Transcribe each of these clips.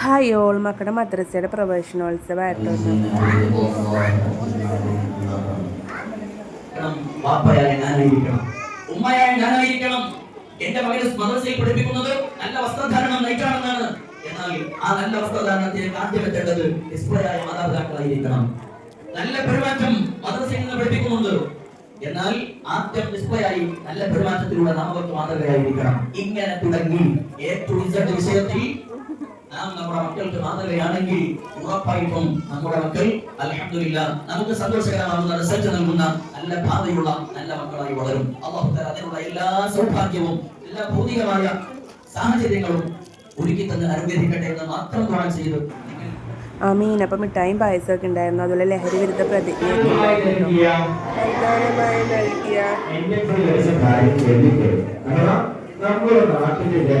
Hi all മക്കളുടെ മദ്രസയുടെ പ്രവേശനോത്സവമായിട്ടോ ഉമ്മയായ ഞാനായിരിക്കണം. എന്റെ മകനെ മദ്രസയിൽ പഠിപ്പിക്കുന്നത് നല്ല വസ്ത്രധാരണം നയിക്കാണെന്നാണ് എന്നാൽ ആ നല്ല വസ്ത്രധാരണത്തിന് ആദ്യം എത്തേണ്ടത് ഡിസ്പ്ലേയായ മാതാപിതാക്കളായിരിക്കണം. നല്ല പെരുമാറ്റം മദ്രസയിൽ നിന്ന് പഠിപ്പിക്കുന്നുണ്ട്. എന്നാൽ ആദ്യം നിസ്പയായി നല്ല പെരുമാറ്റത്തിലൂടെ നാം അവർക്ക് മാതൃകയായിരിക്കണം. ഇങ്ങനെ തുടങ്ങി. ഇസഡ് വിഷയത്തിൽ നാം നമ്മുടെ മക്കൾക്ക് മാതൃകയാണെങ്കിൽ ഉറപ്പായിട്ടും നമ്മുടെ മക്കൾ അലഹമില്ല നമുക്ക് സന്തോഷകരമാകുന്ന റിസൾട്ട് നൽകുന്ന നല്ല ഭാവിയുള്ള നല്ല മക്കളായി വളരും. അള്ളാഹു തആല അതിനുള്ള എല്ലാ സൗഭാഗ്യവും എല്ലാ ഭൗതികമായ സാഹചര്യങ്ങളും ഒരുക്കി തന്നെ അനുഗ്രഹിക്കട്ടെ എന്ന് മാത്രം ദുആ ചെയ്തു. ആമീൻ. അപ്പം മിഠായും പായസമൊക്കെ ഉണ്ടായിരുന്നു. അതുപോലെ ലഹരി വിരുദ്ധ പ്രതിജ്ഞ നൽകിയ നമ്മുടെ നാട്ടിലെ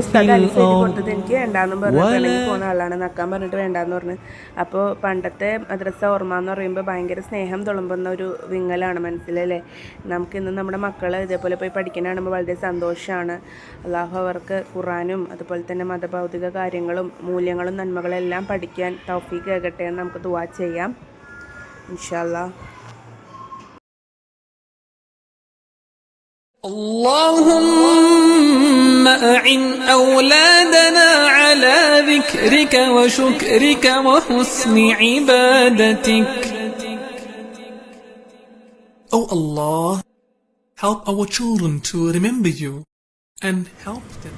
പുസ്തകം അലിസ് എഴുതി الأرض കൊടുത്തത് എനിക്ക് വേണ്ടാന്നും പറഞ്ഞു അല്ലെങ്കിൽ പോകുന്ന ആളാണ് നക്കാൻ പറഞ്ഞിട്ട് വേണ്ടാന്ന് പറഞ്ഞു അപ്പോൾ പണ്ടത്തെ മദ്രസ ഓർമ്മ എന്ന് പറയുമ്പോൾ ഭയങ്കര സ്നേഹം തുളുമ്പുന്ന ഒരു വിങ്ങലാണ് മനസ്സിലല്ലേ നമുക്ക് ഇന്ന് നമ്മുടെ മക്കൾ ഇതേപോലെ പോയി പഠിക്കാൻ കാണുമ്പോൾ വളരെ സന്തോഷമാണ് അള്ളാഹു അവർക്ക് ഖുറാനും അതുപോലെ തന്നെ മതഭൗതിക കാര്യങ്ങളും മൂല്യങ്ങളും നന്മകളും എല്ലാം പഠിക്കാൻ തൗഫീഖ് ആകട്ടെ എന്ന് നമുക്ക് ദുവാ ചെയ്യാം ഇൻഷാല്ലാ اللهم أعن أولادنا على ذكرك وشكرك وحسن عبادتك Oh Allah, help our children to remember you and help them.